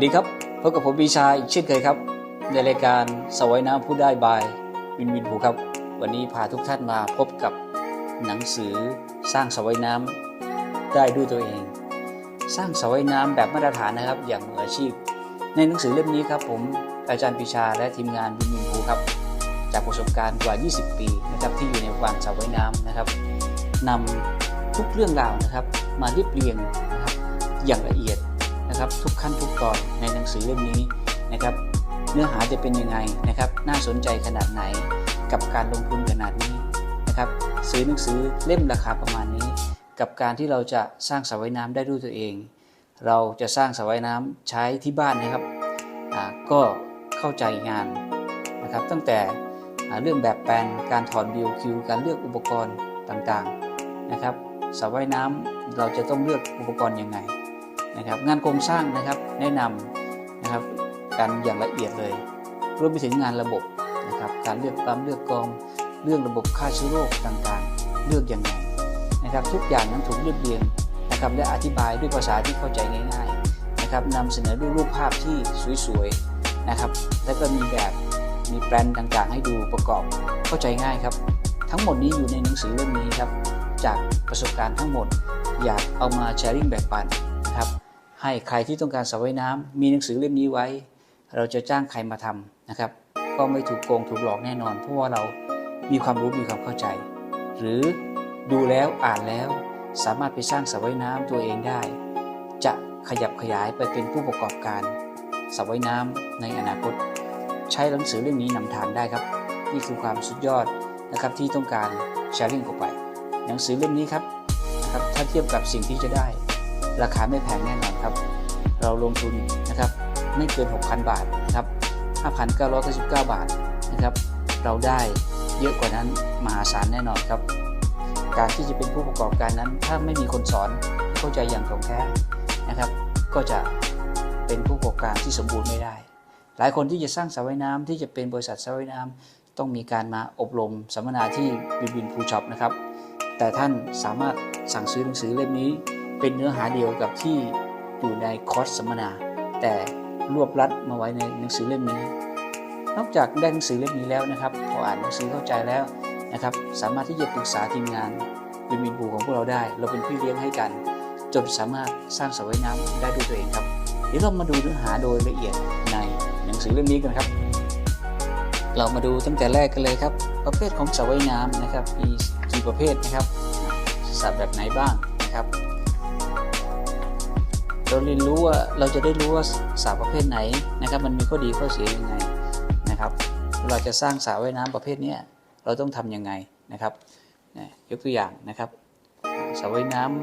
สวัสดีครับพบกับผมปีชาอีกเช่นเคยครับ ในรายการสวายน้ำผู้ได้บายวินวินผูครับ วันนี้พาทุกท่านมาพบกับหนังสือสร้างสวายน้ำได้ด้วยตัวเอง สร้างสวายน้ำแบบมาตรฐานนะครับ อย่างมืออาชีพ ในหนังสือเล่มนี้ครับ ผมอาจารย์ปีชาและทีมงานวินวินผูครับ จากประสบการณ์กว่า 20 ปีนะครับที่อยู่ในวงสวายน้ำนะครับนำทุกเรื่องราวนะครับ มาเรียบเรียงนะครับอย่างละเอียด นะครับทุกขั้นทุกตอนในหนังสือเล่มนี้นะครับ เนื้อหาจะเป็นยังไงนะครับ น่าสนใจขนาดไหนกับการลงทุนขนาดนี้นะครับ ซื้อหนังสือเล่มราคาประมาณนี้ กับการที่เราจะสร้างสระว่ายน้ำได้ด้วยตัวเอง เราจะสร้างสระว่ายน้ำใช้ที่บ้านนะครับก็เข้าใจงานนะครับ ตั้งแต่เรื่องแบบแปลนการถอด BOQ การเลือกอุปกรณ์ต่างๆนะครับสระว่ายน้ำเราจะต้องเลือกอุปกรณ์ยังไง นะครับงานโครงสร้างนะครับแนะนำนะครับการอย่างละเอียดเลย รวมไปถึงงานระบบนะครับการเลือกปั๊มเลือกกอง เรื่องระบบฆ่าเชื้อโรคต่างๆ เลือกยังไงนะครับทุกอย่างนั้นถูกเรียบเรียงนะครับและอธิบายด้วยภาษาที่เข้าใจง่ายๆนะครับนำเสนอด้วยรูปภาพที่สวยๆนะครับแล้วก็มีแบบมีแปลนต่างๆ ให้ดูประกอบเข้าใจง่ายครับ ทั้งหมดนี้อยู่ในหนังสือเล่มนี้ครับจากประสบการณ์ทั้งหมด อยากเอามาแชร์ริ่งแบ่งปันนะครับ ให้ใครที่ต้องการสระว่ายน้ำมีหนังสือเล่มนี้ไว้ เราจะจ้างใครมาทำนะครับ ก็ไม่ถูกโกงถูกหลอกแน่นอน เพราะว่าเรามีความรู้มีความเข้าใจ หรือดูแล้วอ่านแล้ว สามารถไปสร้างสระว่ายน้ำตัวเองได้ จะขยับขยายไปเป็นผู้ประกอบการสระว่ายน้ำในอนาคต ใช้หนังสือเล่มนี้นำทางได้ครับ นี่คือความสุดยอดนะครับที่ต้องการแชร์ลิงออกไป หนังสือเล่มนี้ครับนะครับถ้าเทียบกับสิ่งที่จะได้ ราคาไม่แพงแน่นอนครับ เราลงทุนนะครับไม่เกิน 6,000 บาทนะครับ5,999 บาทนะครับ เราได้เยอะกว่านั้นมหาศาลแน่นอนครับ การที่จะเป็นผู้ประกอบการนั้น ถ้าไม่มีคนสอนเข้าใจอย่างตรงแท้นะครับ ก็จะเป็นผู้ประกอบการที่สมบูรณ์ไม่ได้ หลายคนที่จะสร้างสระว่ายน้ำที่จะเป็นบริษัทสระว่ายน้ำต้องมีการมาอบรมสัมมนาที่บินบินพูช็อปนะครับ แต่ท่านสามารถสั่งซื้อหนังสือเล่มนี้ เป็นเนื้อหาเดียวกับที่อยู่ในคอร์สสัมมนา แต่รวบรัดมาไว้ในหนังสือเล่มนี้ นอกจากได้หนังสือเล่มนี้แล้วนะครับพออ่านหนังสือเข้าใจแล้วนะครับ สามารถที่จะปรึกษาทีมงานบินบินบูของพวกเราได้ เราเป็นพี่เลี้ยงให้กัน จนสามารถสร้างสระว่ายน้ำได้ด้วยตัวเองครับ เดี๋ยวเรามาดูเนื้อหาโดยละเอียดในหนังสือเล่มนี้กันครับ เรามาดูตั้งแต่แรกกันเลยครับ ประเภทของสระว่ายน้ำนะครับมีกี่ประเภทนะครับสระแบบไหนบ้างนะครับ เราเรียนรู้ว่าเราจะได้รู้ว่าสระประเภทไหนนะครับ มันมีข้อดีข้อเสียยังไงนะครับ เราจะสร้างสระว่ายน้ำประเภทนี้เราต้องทำยังไงนะครับยกตัวอย่างนะครับสระว่ายน้ำ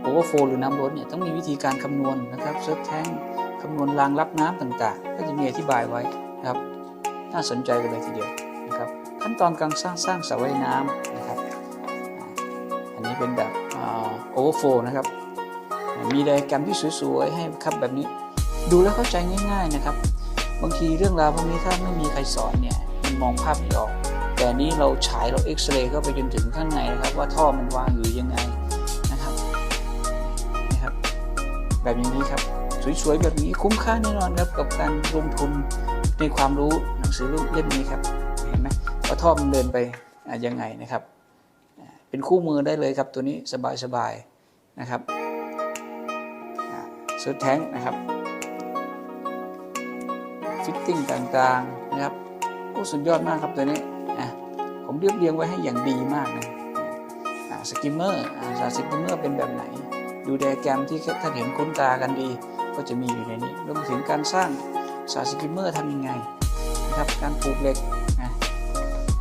โอเวอร์โฟลหรือน้ำล้นเนี่ยต้องมีวิธีการคำนวณนะครับเซิร์ฟแทงคำนวณรางรับน้ำต่างๆ ก็จะมีอธิบายไว้นะครับ น่าสนใจกันเลยทีเดียวนะครับ ขั้นตอนการสร้างสร้างสระว่ายน้ำนะครับ อันนี้เป็นแบบโอเวอร์โฟลนะครับ มีไดอะแกรมที่สวยๆให้ครับแบบนี้ ดูแล้วเข้าใจง่าย ๆนะครับ บางทีเรื่องราวพวกนี้ถ้าไม่มีใครสอนเนี่ยมันมองภาพไม่ออก แต่นี้เราฉายเราเอ็กซเรย์เข้าไปจนถึงข้างในนะครับ ว่าท่อมันวางอยู่ยังไงนะครับนะครับ แบบอย่างนี้ครับสวยๆแบบนี้คุ้มค่าแน่นอนครับกับการลงทุนในความรู้หนังสือเล่มนี้ครับเห็นไหมว่าท่อมันเดินไปยังไงนะครับ เป็นคู่มือได้เลยครับตัวนี้สบายๆนะครับ ซื้อแท้งนะครับฟิตติ้งต่างๆนะครับโอ้สุดยอดมากครับตัวนี้อะผมเรียบเรียงไว้ให้อย่างดีมากนะสกิมเมอร์อ่าสกิมเมอร์เป็นแบบไหน ดูไดแกรมที่ท่านเห็นคุ้นตากันดี ก็จะมีอยู่ในนี้รวมถึงการสร้างสาสกิมเมอร์ทำยังไงนะครับการปลูกเหล็กนะ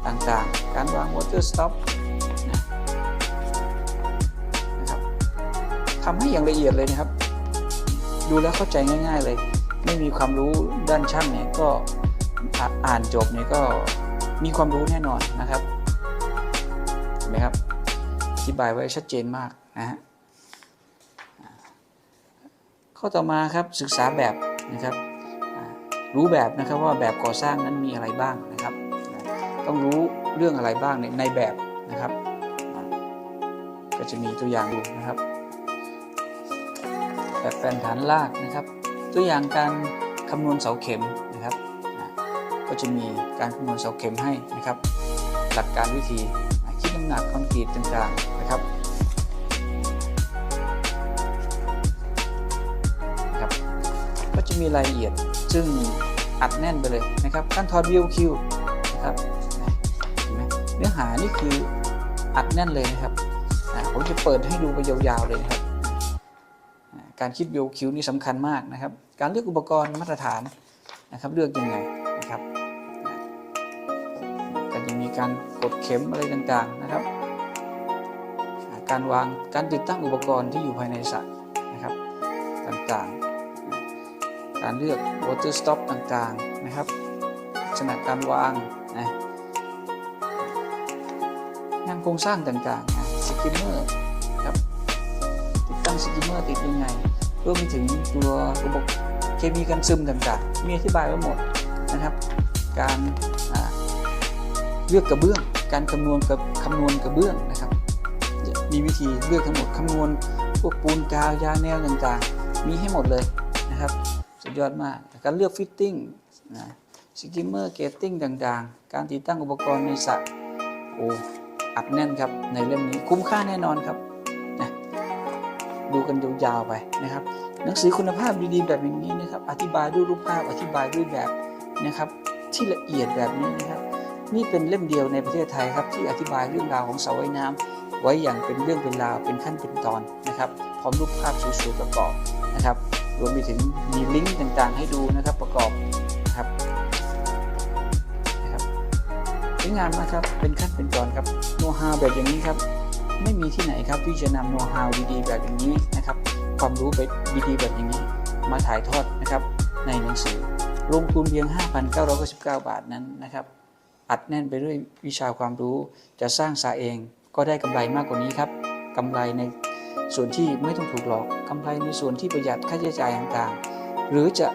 ต่างๆ การวางวอเตอร์สต็อปนะครับทำให้อย่างละเอียดเลยนะครับ ดูแล้วเข้าใจง่าย ๆเลย ไม่มีความรู้ด้านช่างเนี่ยก็อ่าอ่านจบเนี่ยก็มีความรู้แน่นอนนะครับเห็นไหมครับอธิบายไว้ชัดเจนมากนะฮะข้อต่อมาครับศึกษาแบบนะครับรู้แบบนะครับว่าแบบก่อสร้างนั้นมีอะไรบ้างนะครับ ต้องรู้เรื่องอะไรบ้างในในแบบนะครับ ก็จะมีตัวอย่างดูนะครับ แบบแปลนฐานรากนะครับ ตัวอย่างการคำนวณเสาเข็มนะครับ ก็จะมีการคำนวณเสาเข็มให้นะครับ หลักการวิธีคิดน้ำหนักคอนกรีตต่างๆนะครับครับ ก็จะมีรายละเอียดซึ่งอัดแน่นไปเลยนะครับขั้นตอน VOQ นะครับเห็นไหมเนื้อหานี่คืออัดแน่นเลยนะครับผมจะเปิดให้ดูไปยาวๆเลยนะครับ การคิด VOQ นี่สำคัญมากนะครับ การเลือกอุปกรณ์มาตรฐานนะครับเลือกยังไงนะครับอ่าก็จะมีการกดเข็มอะไรต่างๆนะครับ การวางการติดตั้งอุปกรณ์ที่อยู่ภายในสระนะครับต่างๆ การเลือก water stop ต่างๆนะครับลักษณะการวางนะงานโครงสร้างต่างๆนะสกิมเมอร์ สกิมเมอร์ติดยังไงรวมไปถึงตัวระบบเคมีกันซึมต่างๆ มีอธิบายไว้หมดนะครับ การเลือกกระเบื้อง การคำนวณกับคำนวณกระเบื้องนะครับ มีวิธีเลือกทั้งหมดคำนวณพวกปูนกาวยาแนวต่างๆ มีให้หมดเลยนะครับสุดยอดมาก การเลือกฟิตติ้งนะสกิมเมอร์เกตติ้งต่างๆ การติดตั้งอุปกรณ์ในสระโอ้อัดแน่นครับในเล่มนี้คุ้มค่าแน่นอนครับ ดูกันยาวๆไปนะครับ หนังสือคุณภาพดีๆแบบนี้นะครับ อธิบายด้วยรูปภาพอธิบายด้วยแบบนะครับ ที่ละเอียดแบบนี้นะครับนี่เป็นเล่มเดียวในประเทศไทยครับที่อธิบายเรื่องราวของเสาว่ายน้ำไว้อย่างเป็นเรื่องเป็นราวเป็นขั้นเป็นตอนนะครับพร้อมรูปภาพสวยๆประกอบนะครับ รวมไปถึงมีลิงก์ต่างๆ ให้ดูนะครับประกอบนะครับนะครับสวยงามนะครับเป็นขั้นเป็นตอนครับโนฮาแบบอย่างนี้ครับ ไม่มีที่ไหนครับที่จะนำโน้ตฮาวดีๆ แบบอย่างนี้นะครับ ความรู้แบบดีๆ แบบอย่างนี้ มาถ่ายทอดนะครับในหนังสือ ลงทุนเพียง 5,999 บาทนั้นนะครับ อัดแน่นไปด้วยวิชาความรู้จะสร้างสาเองก็ได้กำไรมากกว่านี้ครับกำไรในส่วนที่ไม่ต้องถูกหลอกกำไรในส่วนที่ประหยัดค่าใช้จ่ายต่างๆ หรือจะ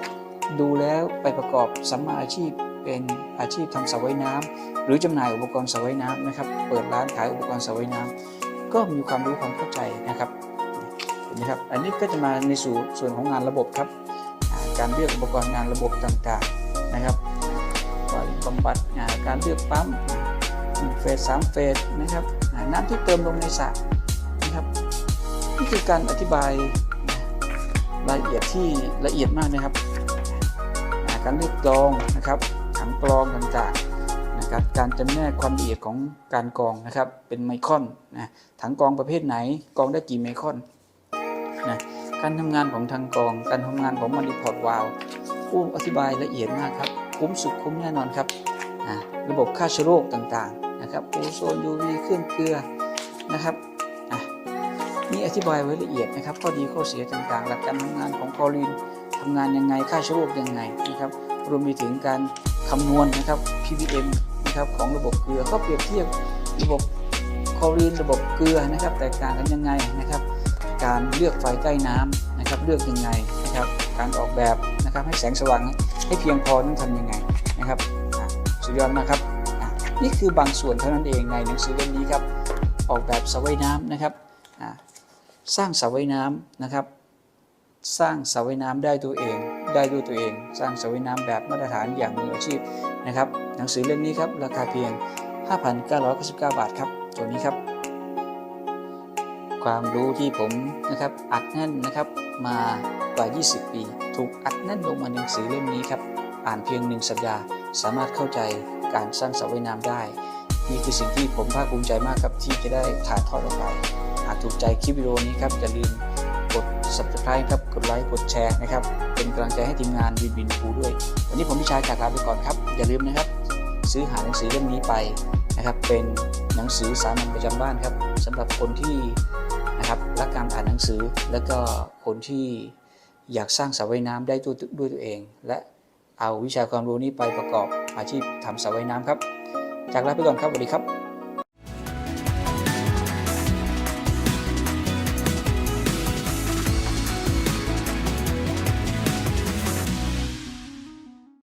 ดูแล้วไปประกอบสัมมาอาชีพเป็นอาชีพทำสระว่ายน้ำหรือจำหน่ายอุปกรณ์สระว่ายน้ำนะครับ เปิดร้านขายอุปกรณ์สระว่ายน้ำ ก็มีความรู้ความเข้าใจนะครับเห็นไหมครับ อันนี้ก็จะมาในส่วนส่วนของงานระบบครับ การเลือกอุปกรณ์งานระบบต่างๆนะครับการบำบัดการเลือกปั๊มเฟสสามเฟสนะครับน้ำที่เติมลงในสระนะครับนี่คือการอธิบายรายละเอียดที่ละเอียดมากนะครับ การเลือกกรองนะครับถังกรองต่างๆ ครับการจำแนกความละเอียดของการกองนะครับ เป็นไมครอนนะถังกองประเภทไหนกองได้กี่ไมครอนนะการทำงานของทางกอง การทำงานของมัลติพอร์ตวาลผู้อธิบายละเอียดมากครับ คุ้มสุดคุ้มแน่นอนครับอ่าระบบฆ่าเชื้อโรคต่างๆนะครับโอโซน UV เครื่องเกลือนะครับอะนี่อธิบายไว้ละเอียดนะครับข้อดีข้อเสียต่างๆ หลักการทำงานของคลอรีนทำงานยังไงฆ่าเชื้อโรคยังไงนะครับรวมไปถึงการคำนวณนะครับ ppm นะครับของระบบเกลือก็เปรียบเทียบระบบคลอรีนระบบเกลือนะครับ แตกต่างกันยังไงนะครับ การเลือกไฟใกล้น้ำนะครับเลือกยังไงนะครับการออกแบบนะครับให้แสงสว่างให้เพียงพอนั้นทำยังไงนะครับสุดยอดมากครับนี่คือบางส่วนเท่านั้นเองในหนังสือเล่มนี้ครับออกแบบสระว่ายน้ำนะครับสร้างสระว่ายน้ำนะครับสร้างสระว่ายน้ำได้ตัวเอง ได้ด้วยตัวเอง สร้างสระว่ายน้ำแบบมาตรฐานอย่างมืออาชีพนะครับ หนังสือเล่มนี้ครับราคาเพียง 5,999 บาทครับตัวนี้ครับ ความรู้ที่ผมนะครับอัดแน่นนะครับมากว่า 20 ปี ถูกอัดแน่นลงมาในหนังสือเล่มนี้ครับอ่านเพียงหนึ่งสัปดาห์ สามารถเข้าใจการสร้างสระว่ายน้ำได้ นี่คือสิ่งที่ผมภาคภูมิใจมากครับที่จะได้ถ่ายทอดออกไปหากถูกใจคลิปวิดีโอนี้ครับอย่าลืมกด subscribe ครับ กดไลค์ กดแชร์นะครับ เป็นกำลังใจให้ทีมงานวินวินฟูด้วย วันนี้ผมพิชายจากลาไปก่อนครับ อย่าลืมนะครับ ซื้อหาหนังสือเล่มนี้ไปนะครับ เป็นหนังสือสามัญประจำบ้านครับสำหรับคนที่นะครับรักการอ่านหนังสือ แล้วก็คนที่อยากสร้างสระว่ายน้ำได้ด้วยด้วยตัวเอง และเอาวิชาความรู้นี้ไปประกอบอาชีพทำสระว่ายน้ำครับ จากลาไปก่อนครับสวัสดีครับ